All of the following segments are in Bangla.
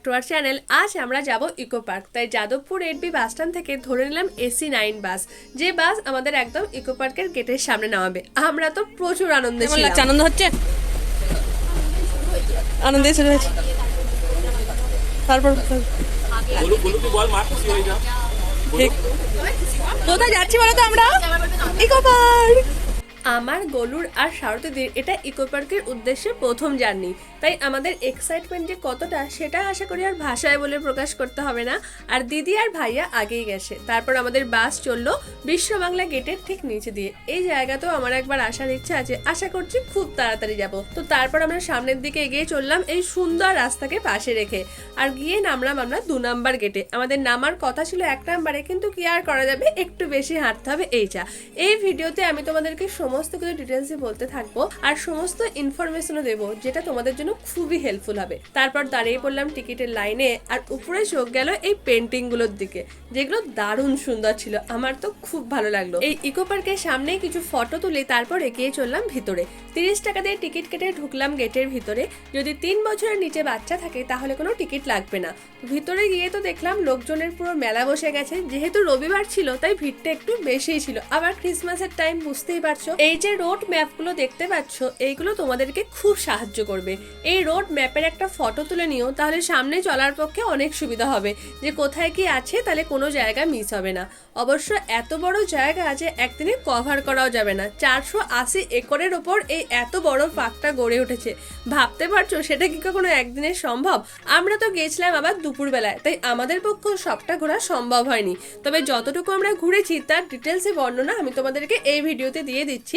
ব্যাক টু আর চ্যানেল আজ আমরা যাব ইকো পার্ক তাই যাদবপুর এডবি বাস স্ট্যান্ড থেকে ধরে নিলাম এসি নাইন বাস যে বাস আমাদের একদম ইকো পার্কের গেটের সামনে নামাবে। আমরা তো প্রচুর আনন্দে ছিলাম। আনন্দ হচ্ছে? আনন্দে শুরু হয়েছে। তারপর কোথায়? যাচ্ছি বলো তো আমরা? ইকো পার্ক আমার, গলুর আর সারথীদের এটা ইকো পার্কের উদ্দেশ্যে প্রথম জার্নি তাই আমাদের এক্সাইটমেন্ট যে কতটা সেটা আশা করি আর ভাষায় বলে প্রকাশ করতে হবে না। আর দিদি আর ভাইয়া আগেই গেছে। তারপর আমাদের বাস চলল বিশ্ব বাংলা গেটের ঠিক নিচে দিয়ে। এই জায়গাতেও আমার একবার আসার ইচ্ছা আছে। আশা করছি খুব তাড়াতাড়ি যাব। তো তারপর আমরা সামনের দিকে এগিয়ে চললাম এই সুন্দর রাস্তাকে পাশে রেখে। আর গিয়ে নামলাম আমরা দু নাম্বার গেটে আমাদের নামার কথা ছিল এক নাম্বারে, কিন্তু কি আর করা যাবে? একটু বেশি হাঁটতে হবে, এই যা। এই ভিডিওতে আমি তোমাদেরকে সমস্ত কিছু ডিটেলসে বলতে থাকব আর সমস্ত ইনফরমেশনও দেবো, যেটা তোমাদের জন্য খুবই হেল্পফুল হবে। তারপর দাঁড়িয়ে পড়লাম টিকিটের লাইনে আর উপরে চোখ গেল এই পেন্টিংগুলোর দিকে, যেগুলো দারুণ সুন্দর ছিল, আমার তো খুব ভালো লাগল। এই ইকো পার্কের সামনেই কিছু ফটো তুলে, তারপর এগিয়ে চললাম ভিতরে। তিরিশ টাকা দিয়ে টিকিট কেটে ঢুকলাম গেটের ভিতরে। যদি তিন বছরের নিচে বাচ্চা থাকে, তাহলে কোনো টিকিট লাগবে না। ভিতরে গিয়ে তো দেখলাম লোকজনের পুরো মেলা বসে গেছে। যেহেতু রবিবার ছিল, তাই ভিড়টা একটু বেশিই ছিল। আবার ক্রিসমাসের টাইম বুঝতেই পারছ? এই যে রোড ম্যাপগুলো দেখতে পাচ্ছ, এইগুলো তোমাদেরকে খুব সাহায্য করবে। এই রোড ম্যাপের একটা ফটো তুলে নিও, তাহলে সামনে চলার পক্ষে অনেক সুবিধা হবে। যে কোথায় কি আছে, তাহলে কোনো জায়গা মিস হবে না। অবশ্য এত বড় জায়গা আছে একদিনে কভার করাও যাবে না। চারশো আশি একরের ওপর এই এত বড় পার্কটা গড়ে উঠেছে। ভাবতে পারছ, সেটা কি কখনো একদিনে সম্ভব? আমরা তো গেছিলাম আবার দুপুরবেলায়, তাই আমাদের পক্ষে সবটা ঘোরা সম্ভব হয়নি। তবে যতটুকু আমরা ঘুরেছি, তার ডিটেলসে বর্ণনা আমি তোমাদেরকে এই ভিডিওতে দিয়ে দিচ্ছি।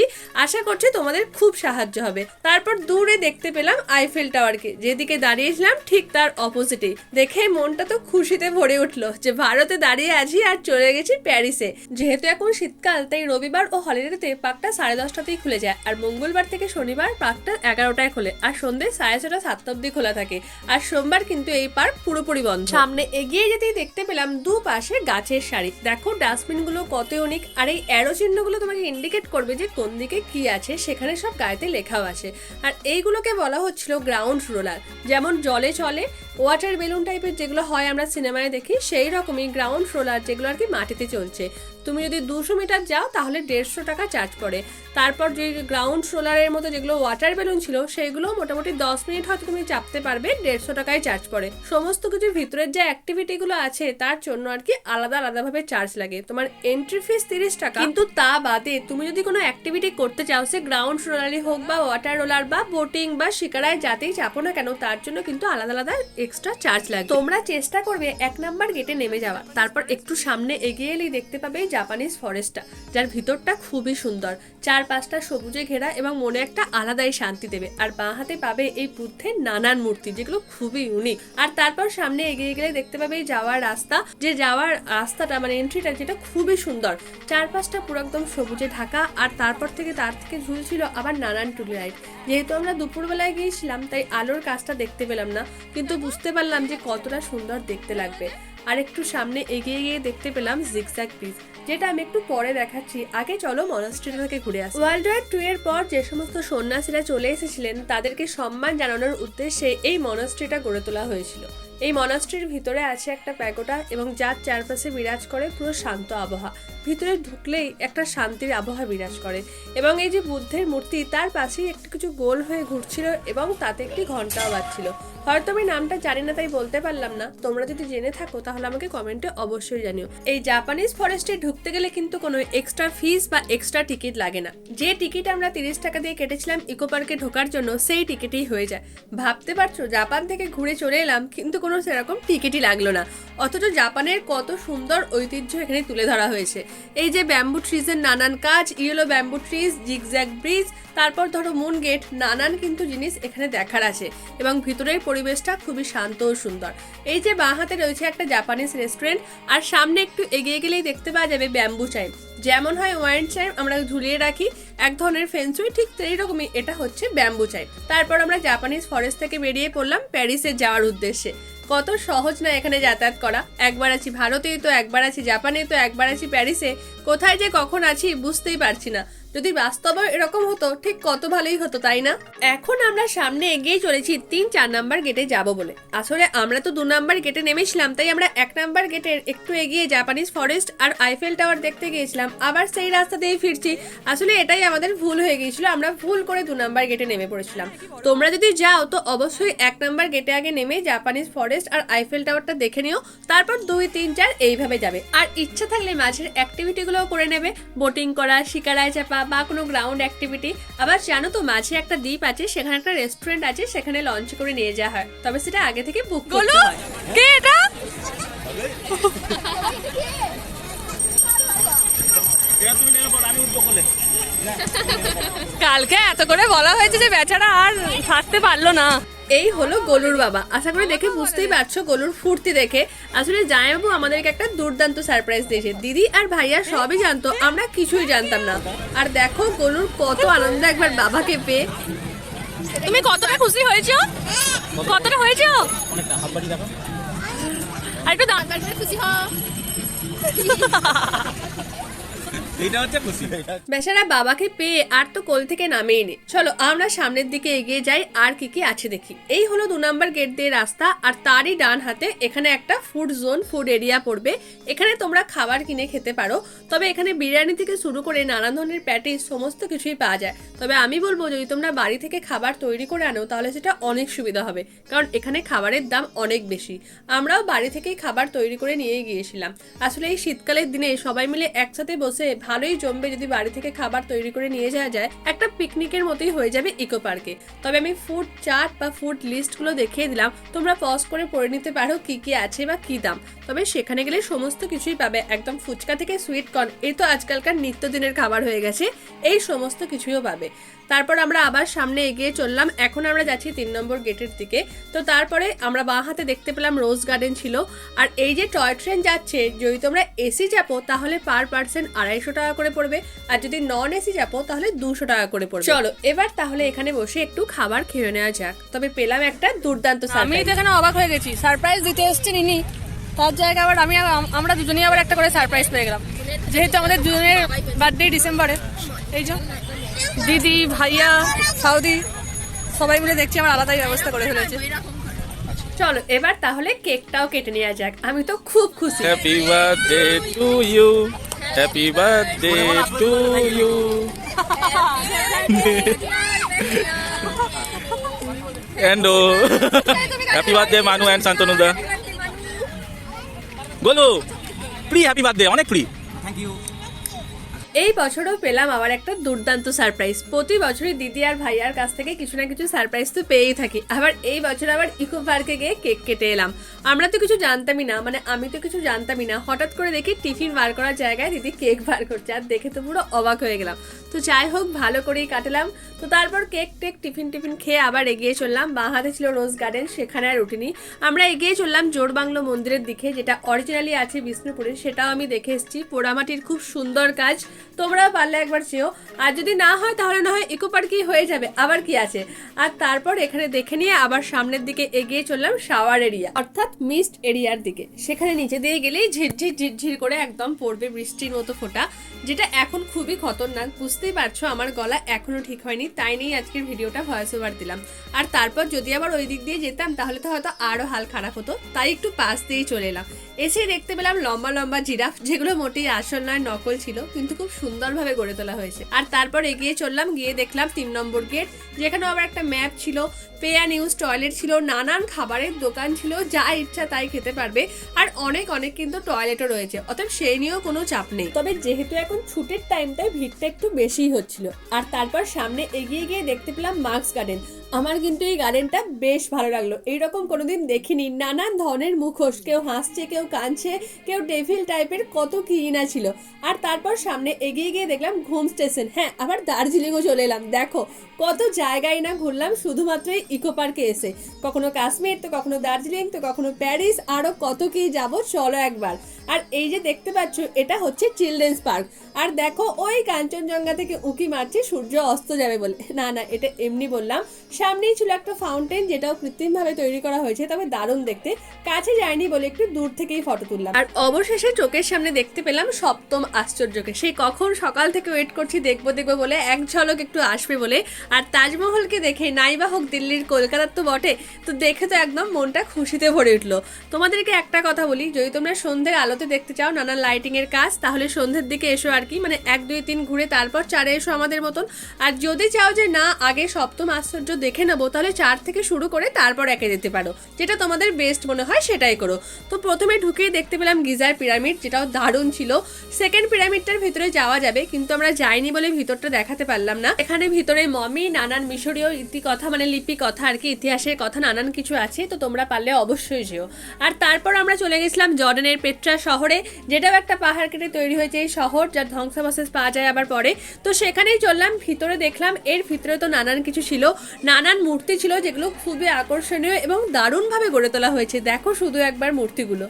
আশা করছি তোমাদের খুব সাহায্য হবে। তারপর দূরে দেখতে পেলাম আইফেল টাওয়ারকে যেদিকে দাঁড়িয়েছিলাম ঠিক তার অপোজিটে দেখে মনটা তো খুশিতে ভরে উঠল যে ভারতে দাঁড়িয়ে আছি আর চলে গেছি প্যারিসে যেহেতু এখন শীতকাল, তাই রবিবার ও হলিডেতে পার্কটা সাড়ে দশটাতেই খুলে যায়। আর মঙ্গলবার থেকে শনিবার পার্কটা এগারোটায় খোলে। আর সন্ধ্যে সাড়ে ছটা, সাতটা অব্দি খোলা থাকে। আর সোমবার কিন্তু এই পার্ক পুরোপুরি বন্ধ। সামনে এগিয়ে যেতেই দেখতে পেলাম দুপাশে গাছের সারি। দেখো ডাস্টবিনগুলো কত অনেক আর এই অ্যারো চিহ্নগুলো তোমাকে ইন্ডিকেট করবে যে কোন দিকে কি আছে সেখানে সব গায়েতে লেখাও আছে। আর এইগুলোকে বলা হচ্ছিল গ্রাউন্ড রোলার যেমন জলে চলে ওয়াটার বেলুন টাইপের যেগুলো হয় আমরা সিনেমায় দেখি সেই রকমই গ্রাউন্ড রোলার যেগুলো আর কি মাটিতে চলছে। তুমি যদি দুশো মিটার যাও তাহলে দেড়শো টাকা চার্জ পড়ে। তারপর যে গ্রাউন্ড রোলারের মতো যেগুলো ওয়াটার বেলুন ছিল, সেইগুলো মোটামুটি দশ মিনিট হয়তো তুমি চাপতে পারবে, দেড়শো টাকায় চার্জ পড়ে। সমস্ত কিছু ভিতরের যে অ্যাক্টিভিটিগুলো আছে, তার জন্য আর কি আলাদা আলাদাভাবে চার্জ লাগে। তোমার এন্ট্রি ফিস তিরিশ টাকা। কিন্তু তা বাদে তুমি যদি কোনো অ্যাক্টিভিটি করতে চাও, সে গ্রাউন্ড রোলারই হোক বা ওয়াটার রোলার বা বোটিং বা শিকারায় যাতেই চাপো না কেন, তার জন্য কিন্তু আলাদা আলাদা এক্সট্রা চার্জ লাগে। তোমরা চেষ্টা করবে এক নাম্বার গেটে নেমে যাওয়া তারপর একটু সামনে এগিয়ে এলেই দেখতে পাবে জাপানিজ ফরেস্টটা যার ভিতরটা খুবই সুন্দর। চার পাঁচটা সবুজে ঘেরা এবং মনে একটা আলাদাই শান্তি দেবে। আর বাঁ হাতে পাবে এই বুদ্ধের নানান মূর্তি, যেগুলো খুবই ইউনিক আর তারপর সামনে এগিয়ে গেলে দেখতে পাবে যাওয়ার রাস্তা। যে যাওয়ার রাস্তাটা মানে এন্ট্রিটা যেটা খুবই সুন্দর। চারপাশটা পুরো একদম সবুজে ঢাকা, আর তারপর থেকে তার থেকে ঝুলছিল আবার নানান টুলি লাইট যেহেতু আমরা দুপুরবেলায় গিয়েছিলাম, তাই আলোর কাজটা দেখতে পেলাম না। কিন্তু বুঝতে পারলাম যে কতটা সুন্দর দেখতে লাগবে। আর একটু সামনে এগিয়ে গিয়ে দেখতে পেলাম জিগজ্যাগ পিস যেটা আমি একটু পরে দেখাচ্ছি। আগে চলো মনাস্ট্রিটা থেকে ঘুরে আসি। ওয়ার্ল্ড ওয়ার টু এর পর যে সমস্ত সন্ন্যাসীরা চলে এসেছিলেন, তাদেরকে সম্মান জানানোর উদ্দেশ্যে এই মনাস্ট্রিটা গড়ে তোলা হয়েছিল। এই মনাস্ট্রির ভিতরে আছে একটা প্যাগোটা এবং যার চারপাশে বিরাজ করে পুরো শান্ত আবহাওয়া। ভিতরে ঢুকলেই একটা শান্তির আবহাওয়া বিরাজ করে। এবং এই যে বুদ্ধের মূর্তি, তার পাশেই একটু কিছু গোল হয়ে ঘুরছিল এবং তাতে একটি ঘন্টাও বাজছিল। হয়তো আমি নামটা জানি না, তাই বলতে পারলাম না। তোমরা যদি জেনে থাকো, তাহলে আমাকে কমেন্টে অবশ্যই জানিও। এই জাপানিজ ফরেস্টে ঢুকতে গেলে কিন্তু কোনো এক্সট্রা ফিস বা এক্সট্রা টিকিট লাগে না। যে টিকিট আমরা তিরিশ টাকা দিয়ে কেটেছিলাম ইকো পার্কে ঢোকার জন্য, সেই টিকিটই হয়ে যায়। ভাবতে পারছ জাপান থেকে ঘুরে চলে এলাম, কিন্তু কোনো সেরকম টিকিটই লাগল না। অথচ জাপানের কত সুন্দর ঐতিহ্য এখানে তুলে ধরা হয়েছে। এই যে ব্যাম্বু ট্রিজের নানান কাজ, yellow bamboo trees zigzag bridge তারপর ধরো মুন গেট নানান কিন্তু জিনিস এখানে দেখার আছে। এবং ভিতরের পরিবেশটা খুবই শান্ত ও সুন্দর। এই যে বাঁ হাতে রয়েছে একটা জাপানিজ রেস্টুরেন্ট আর সামনে একটু এগিয়ে গেলেই দেখতে পাওয়া যাবে ব্যাম্বু চাইম যেমন হয় ওয়াইন চাইম আমরা ঝুলিয়ে রাখি, এক ধরনের ফেন্সুই ঠিক সেই রকমই এটা হচ্ছে ব্যাম্বু চাইম তারপর আমরা জাপানিজ ফরেস্ট থেকে বেরিয়ে পড়লাম প্যারিসে যাওয়ার উদ্দেশ্যে। কত সহজ না এখানে যাতায়াত করা। একবার আছি ভারতে তো, একবার আছি জাপানে তো, একবার আছি প্যারিসে। কোথায় যে কখন আছি বুঝতেই পারছি না। যদি বাস্তবে এরকম হতো, ঠিক কত ভালোই হতো, তাই না? এখন আমরা সামনে এগিয়ে চলেছি তিন চার নাম্বার গেটে যাব বলে। আসলে আমরা তো দু নাম্বার গেটে নেমেছিলাম, তাই আমরা এক নাম্বার গেটের একটু এগিয়ে জাপানিজ ফরেস্ট আর আইফেল টাওয়ার দেখতে গিয়েছিলাম। আবার সেই রাস্তা দিয়ে ফিরছি। আসলে এটাই আমাদের ভুল হয়ে গিয়েছিল, আমরা ভুল করে দু নাম্বার গেটে নেমে পড়েছিলাম। তোমরা যদি যাও, তো অবশ্যই এক নাম্বার গেটে আগে নেমে জাপানিজ ফরেস্ট আর আইফেল টাওয়ারটা দেখে নিও, তারপর দুই, তিন, চার এইভাবে যাবে। আর ইচ্ছা থাকলে মাঝের অ্যাক্টিভিটিগুলোও করে নেবে। বোটিং করা শিকারায় চাপা বা কোনো গ্রাউন্ড অ্যাক্টিভিটি আবার জানো তো মাঝে একটা দ্বীপ আছে সেখানে একটা রেস্টুরেন্ট আছে সেখানে লঞ্চ করে নিয়ে যাওয়া হয়। তবে সেটা আগে থেকে বুক করতে হয়। কে এটা? কালকে এত করে বলা হয়েছে যে বেচারা আর থাকতে পারল না। এই হলো গোলুর বাবা। আশা করি দেখে বুঝতেই পারছ গোলুর ফুর্তি দেখে। আসলে জামাইবাবু আমাদেরকে একটা দুর্দান্ত সারপ্রাইজ দিয়েছে। দিদি আর ভাইয়া সবই জানতো আমরা কিছুই জানতাম না। আর দেখো গোলুর কত আনন্দ একবার বাবাকে পেয়ে। তুমি কতটা খুশি হয়েছো? কতটা হয়েছো? অনেকটা হাত দেখো। আর একটু খুশি হও। খুশি। বেচারা বাবাকে পেয়ে আর তো কোল থেকে নামেই নে। চলো, আমরা সামনের দিকে এগিয়ে যাই, আর কি কি আছে দেখি। এই হলো দু নম্বর গেট দিয়ে রাস্তা, আর তারই ডান হাতে এখানে একটা ফুড জোন ফুড এরিয়া পড়বে। এখানে তোমরা খাবার কিনে খেতে পারো, তবে এখানে বিরিয়ানি থেকে শুরু করে নানা ধরনের প্যাটিস সমস্ত কিছুই পাওয়া যায়। তবে আমি বলব, যদি তোমরা বাড়ি থেকে খাবার তৈরি করে আনো, তাহলে সেটা অনেক সুবিধা হবে, কারণ এখানে খাবারের দাম অনেক বেশি। আমরাও বাড়ি থেকেই খাবার তৈরি করে নিয়ে গিয়েছিলাম। আসলে এই শীতকালের দিনে সবাই মিলে একসাথে বসে ভালোই জমবে যদি বাড়ি থেকে খাবার তৈরি করে নিয়ে যাওয়া যায়, একটা পিকনিকের মতোই হয়ে যাবে ইকো পার্কে। তবে আমি ফুড চার্ট বা ফুড লিস্টগুলো দেখিয়ে দিলাম, তোমরা পজ করে পড়ে নিতে পারো কি কি আছে বা কি দাম। তবে সেখানে গেলে সমস্ত কিছুই পাবে, একদম ফুচকা থেকে সুইট কর্ন এই তো আজকালকার নিত্যদিনের খাবার হয়ে গেছে, এই সমস্ত কিছুইও পাবে। তারপর আমরা আবার সামনে এগিয়ে চললাম, এখন আমরা যাচ্ছি তিন নম্বর গেটের দিকে। তো তারপরে আমরা বাঁ হাতে দেখতে পেলাম রোজ গার্ডেন ছিল, আর এই যে টয় ট্রেন যাচ্ছে, যদি তোমরা এসি চাপো, তাহলে পার পার্সন আড়াইশো টাকা করে পড়বে। আর যদি নন এসি চাপো তাহলে দুশো টাকা করে পড়বে। চলো এবার তাহলে এখানে বসে একটু খাবার খেয়ে নেওয়া যাক। তবে পেলাম একটা দুর্দান্ত আমি তো এখানে অবাক হয়ে গেছি। সারপ্রাইজ দিতে এসছেন ইনি তার জায়গায় আবার আমি আমরা দুজনেই আবার একটা করে সারপ্রাইজ পেয়ে গেলাম। যেহেতু আমাদের দুজনের বার্থডে ডিসেম্বরে এই যে দিদি ভাইয়া সাউদি সবাই মিলে দেখছি আমার আলাদাই ব্যবস্থা করে ফেলেছে। চলো এবার তাহলে কেকটাও কেটে নেওয়া যাক। আমি তো খুব খুশি। Happy birthday to you happy birthday to you endo happy birthday Manu and শান্তনুদা গোলু ফ্রি হ্যাপি বার্থডে অনেক ফ্রি এই বছরও পেলাম আবার একটা দুর্দান্ত সারপ্রাইজ প্রতি বছরই দিদি আর ভাইয়ার কাছ থেকে কিছু না কিছু সারপ্রাইজ তো পেয়েই থাকি। আবার এই বছর আবার ইকো পার্কে গিয়ে কেক কেটে এলাম। আমরা তো কিছু জানতামই না মানে আমি তো কিছু জানতামই না। হঠাৎ করে দেখি টিফিন বার করার জায়গায় দিদি কেক বার করছে আর দেখে তো পুরো অবাক হয়ে গেলাম। তো যাই হোক, ভালো করেই কাটালাম। তো তারপর কেক টেক টিফিন টিফিন খেয়ে আবার এগিয়ে চললাম। বাঁ হাতে ছিল রোজ গার্ডেন সেখানে আর উঠিনি। আমরা এগিয়ে চললাম জোরবাংলো মন্দিরের দিকে, যেটা অরিজিনালি আছে বিষ্ণুপুরে, সেটাও আমি দেখে এসেছি। পোড়ামাটির খুব সুন্দর কাজ। তোমরাও পারলে একবার চেয়েও আর যদি না হয়, তাহলে না হয় ইকো পার্কেই হয়ে যাবে। আবার কি আছে? আর তারপর এখানে দেখে নিয়ে আবার সামনের দিকে এগিয়ে চললাম শাওয়ার এরিয়া অর্থাৎ মিস্ট এরিয়ার দিকে। সেখানে নিচে দিয়ে গেলেই ঝিরঝির ঝিরঝির করে একদম পড়বে বৃষ্টির মতো ফোটা, যেটা এখন খুবই খতরনাক। বুঝতেই পারছ, আমার গলা এখনও ঠিক হয়নি, তাই নিয়ে আজকের ভিডিওটা ভয়েস ওভার দিলাম। আর তারপর যদি আবার ওই দিক দিয়ে যেতাম, তাহলে তো হয়তো আরও হাল খারাপ হতো, তাই একটু পাশ দিয়েই চলে এলাম। এসে দেখতে পেলাম লম্বা লম্বা জিরাফ, যেগুলো মোটেই আসল নয়, নকল ছিল, কিন্তু খুব সুন্দরভাবে গড়ে তোলা হয়েছে। আর তারপর এগিয়ে চললাম, গিয়ে দেখলাম তিন নম্বর গেট যেখানেও আবার একটা ম্যাপ ছিল পে অ্যান্ড ইউজ টয়লেট ছিল, নানান খাবারের দোকান ছিল, যা ইচ্ছা তাই খেতে পারবে, আর অনেক অনেক কিন্তু টয়লেটও রয়েছে। অতএব সেই নিয়েও কোনো চাপ নেই। তবে যেহেতু এখন ছুটির টাইমটায় ভিড়টা একটু বেশিই হচ্ছিল, আর তারপর সামনে এগিয়ে গিয়ে দেখতে পেলাম মার্কস গার্ডেন। আমার কিন্তু এই গার্ডেনটা বেশ ভালো লাগল। এইরকম কোনোদিন দেখিনি, নানান ধরনের মুখোশ, কেউ হাসছে, কেউ কাঁদছে, কেউ ডেভিল টাইপের কত কি না ছিল। আর তারপর সামনে এগিয়ে গিয়ে দেখলাম ঘুম স্টেশন। হ্যাঁ আবার দার্জিলিংও চলে এলাম। দেখো কত জায়গায় না ঘুরলাম, শুধুমাত্র ইকো পার্কে এসে। কখনো কাশ্মীর, তো কখনো দার্জিলিং, তো কখনো প্যারিস আরও কত কি যাব, চলো একবার। আর এই যে দেখতে পাচ্ছ, এটা হচ্ছে চিলড্রেন্স পার্ক। আর দেখো, ওই কাঞ্চনজঙ্ঘা থেকে উকি মারছে, সূর্য অস্ত যাবে বলে। না না, এটা এমনি বললাম। সামনেই ছিল একটা ফাউন্টেন যেটাও কৃত্রিমভাবে তৈরি করা হয়েছে, তবে দারুণ দেখতে। কাছে যায়নি বলে একটু দূর থেকেই ফটো তুললাম। আর অবশেষে চোখের সামনে দেখতে পেলাম সপ্তম আশ্চর্যকে। সেই কখন সকাল থেকে ওয়েট করছি, দেখব দেখব বলে এক ঝলক একটু আসবে বলে আর তাজমহলকে দেখে নাইবা হোক দিল্লির কলকাতার তো বটে, তো দেখে তো একদম মনটা খুশিতে ভরে উঠল। তোমাদেরকে একটা কথা বলি, যদি তোমরা সন্ধ্যের আলোতে দেখতে চাও নানান লাইটিংয়ের কাজ, তাহলে সন্ধ্যের দিকে এসো আর কি মানে এক, দুই, তিন ঘুরে তারপর চারে এসো আমাদের মতন। আর যদি চাও যে না, আগে সপ্তম আশ্চর্য দেখে নেব, তাহলে চার থেকে শুরু করে তারপর একে যেতে পারো। যেটা তোমাদের বেস্ট মনে হয় সেটাই করো। তো প্রথমে ঢুকেই দেখতে পেলাম গিজার পিরামিড যেটাও দারুণ ছিল। সেকেন্ড পিরামিডটার ভিতরে যাওয়া যাবে, কিন্তু আমরা যাইনি বলে ভিতরটা দেখাতে পারলাম না। এখানে ভিতরে মমি নানান মিশরীয় ইতি কথা মানে লিপি কথা আর কি, ইতিহাসের কথা, নানান কিছু আছে, তো তোমরা পারলে অবশ্যই যেও। আর তারপর আমরা চলে গেছিলাম জর্ডানের পেট্রা শহরে, যেটাও একটা পাহাড় কেটে তৈরি হয়েছে এই শহর, যার ধ্বংসাবশেষ পাওয়া যায় আবার পরে। তো সেখানেই চললাম, ভিতরে দেখলাম, এর ভিতরে তো নানান কিছু ছিল, নানান মূর্তি ছিল, যেগুলো খুবই আকর্ষণীয় এবং দারুণভাবে গড়ে তোলা হয়েছে। দেখো শুধু একবার মূর্তিগুলো।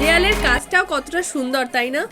দেয়ালের কাজটাও কতটা সুন্দর, তাই না?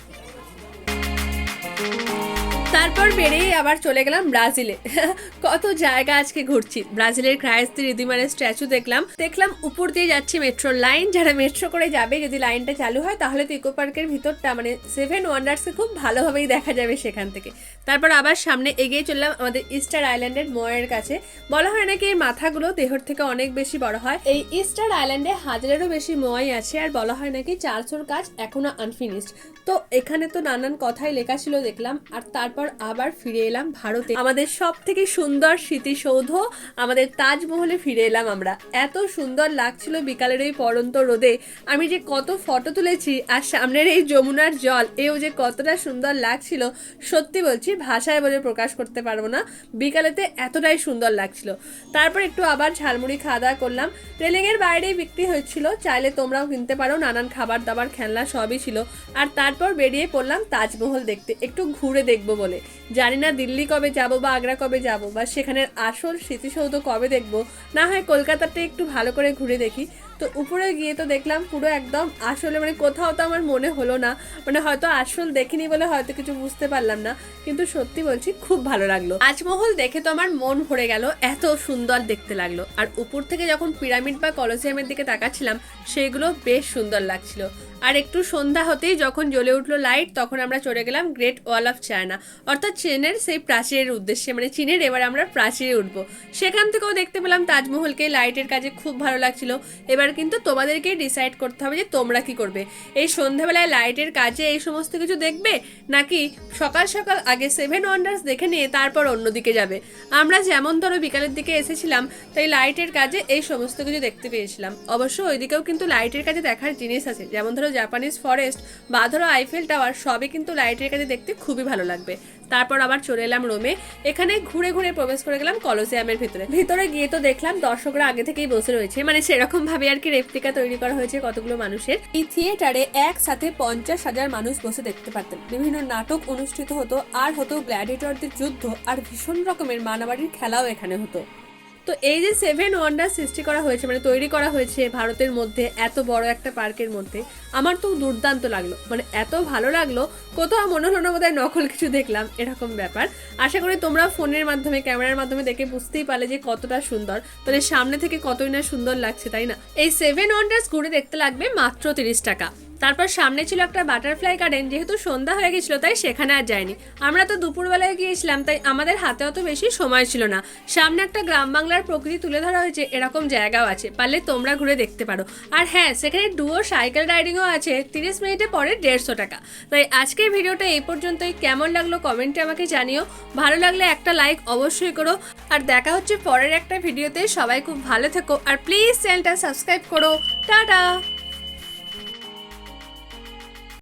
তারপর বেরিয়ে আবার চলে গেলাম ব্রাজিলে। কত জায়গা আজকে ঘুরছি। ব্রাজিলের ক্রাইস্তি রিদিমারের স্ট্যাচু দেখলাম। দেখলাম উপর দিয়ে যাচ্ছে মেট্রো লাইন যারা মেট্রো করে যাবে, যদি লাইনটা চালু হয়, তাহলে তো ইকো পার্কের ভিতরটা মানে সেভেন ওয়ান্ডার্সকে খুব ভালোভাবেই দেখা যাবে সেখান থেকে। তারপর আবার সামনে এগিয়ে চললাম আমাদের ইস্টার আইল্যান্ডের ময়ের কাছে। বলা হয় নাকি এই মাথাগুলো দেহর থেকে অনেক বেশি বড় হয়। এই ইস্টার আইল্যান্ডে হাজারেরও বেশি ময় আছে, আর বলা হয় নাকি চারশোর কাজ এখনও আনফিনিশড তো এখানে তো নানান কথাই লেখা ছিল দেখলাম। আর তারপর আবার ফিরে এলাম ভারতে। আমাদের সব থেকে সুন্দর স্মৃতিসৌধ আমাদের তাজমহলে ফিরে এলাম আমরা। এত সুন্দর লাগছিল বিকালের এই পরন্ত রোদে। আমি যে কত ফটো তুলেছি আর সামনের এই যমুনার জল, এও যে কতটা সুন্দর লাগছিল, সত্যি বলছি ভাষায় বলে প্রকাশ করতে পারব না। বিকালেতে এতটাই সুন্দর লাগছিল। তারপর একটু আবার ঝালমুড়ি খাওয়া দাওয়া করলাম। রেলিংয়ের বাইরেই বিক্রি হচ্ছিল চাইলে তোমরাও কিনতে পারো, নানান খাবার দাবার খেলনা সবই ছিল। আর তারপর বেরিয়ে পড়লাম তাজমহল দেখতে। একটু ঘুরে দেখব বলে। জানি না দিল্লি কবে যাব বা আগ্রা কবে যাব বা সেখানের আসল স্মৃতিসৌধ কবে দেখব। না হয় কলকাতাটা একটু ভালো করে ঘুরে দেখি। তো উপরে গিয়ে তো দেখলাম পুরো একদম আসলে মানে কোথাও তো আমার মনে হলো না। মানে হয়তো আসল দেখিনি বলে হয়তো কিছু বুঝতে পারলাম না। কিন্তু সত্যি বলছি, খুব ভালো লাগল। তাজমহল দেখে তো আমার মন ভরে গেল, এত সুন্দর দেখতে লাগল। আর উপর থেকে যখন পিরামিড বা কলসিয়ামের দিকে তাকাচ্ছিলাম, সেগুলো বেশ সুন্দর লাগছিল। আর একটু সন্ধ্যা হতেই যখন জ্বলে উঠল লাইট তখন আমরা চলে গেলাম গ্রেট ওয়াল অফ চায়না অর্থাৎ চীনের সেই প্রাচীরের উদ্দেশ্যে মানে চীনের এবার আমরা প্রাচীরে উঠবো। সেখান থেকেও দেখতে পেলাম তাজমহলকে লাইটের কাজে খুব ভালো লাগছিল। এবার কিন্তু তোমাদেরকেই ডিসাইড করতে হবে যে তোমরা কি করবে। এই সন্ধ্যাবেলায় লাইটের কাজে এই সমস্ত কিছু দেখবে, নাকি সকাল সকাল আগে সেভেন ওয়ান্ডার্স দেখে নিয়ে তারপর অন্যদিকে যাবে? আমরা যেমন ধরো বিকালের দিকে এসেছিলাম, তাই লাইটের কাজে এই সমস্ত কিছু দেখতে পেয়েছিলাম। অবশ্য ওইদিকেও কিন্তু লাইটের কাজে দেখার জিনিস আছে, যেমন ধরো জাপানিজ ফরেস্ট বা ধরো আইফেল টাওয়ার সবই কিন্তু লাইটের কাজে দেখতে খুবই ভালো লাগবে। তারপর আবার চলে এলাম রোমে এখানে ঘুরে ঘুরে প্রবেশ করে গেলাম কলোসিয়ামের ভিতরে। ভিতরে গিয়ে তো দেখলাম দর্শকরা আগে থেকেই বসে রয়েছে। মানে সেরকম ভাবে আর কি রেপ্লিকা তৈরি করা হয়েছে কতগুলো মানুষের। এই থিয়েটারে একসাথে পঞ্চাশ হাজার মানুষ বসে দেখতে পারতেন। বিভিন্ন নাটক অনুষ্ঠিত হতো, আর হতো গ্ল্যাডিটরদের যুদ্ধ, আর ভীষণ রকমের মানাবাড়ির খেলাও এখানে হতো। তো এই যে সেভেন ওয়ান্ডার সৃষ্টি করা হয়েছে মানে তৈরি করা হয়েছে ভারতের মধ্যে এত বড় একটা পার্কের মধ্যে, আমার তো দুর্দান্ত লাগল। মানে এত ভালো লাগল, কোথাও মনে হলো না বোধহয় নকল কিছু দেখলাম, এরকম ব্যাপার। আশা করি তোমরা ফোনের মাধ্যমে, ক্যামেরার মাধ্যমে দেখে বুঝতেই পারলে যে কতটা সুন্দর। তাহলে সামনে থেকে কতই না সুন্দর লাগছে, তাই না? এই সেভেন ওয়ান্ডার্স ঘুরে দেখতে লাগবে মাত্র তিরিশ টাকা। তারপর সামনে ছিল একটা বাটারফ্লাই গার্ডেন, যেহেতু সন্ধ্যা হয়ে গেছিল, তাই সেখানে আর যায়নি আমরা তো দুপুরবেলায় গিয়েছিলাম, তাই আমাদের হাতে অত বেশি সময় ছিল না। সামনে একটা গ্রাম বাংলার প্রকৃতি তুলে ধরা হয়েছে, এরকম জায়গাও আছে, পারলে তোমরা ঘুরে দেখতে পারো। আর হ্যাঁ সেখানে ডুয়ো সাইকেল রাইডিংও আছে, তিরিশ মিনিটে পরে দেড়শো টাকা। তাই আজকের ভিডিওটা এই পর্যন্তই। কেমন লাগল কমেন্টে আমাকে জানিও। ভালো লাগলে একটা লাইক অবশ্যই করো। আর দেখা হচ্ছে পরের একটা ভিডিওতে। সবাই খুব ভালো থেকো। আর প্লিজ চ্যানেলটা সাবস্ক্রাইব করো। টাটা!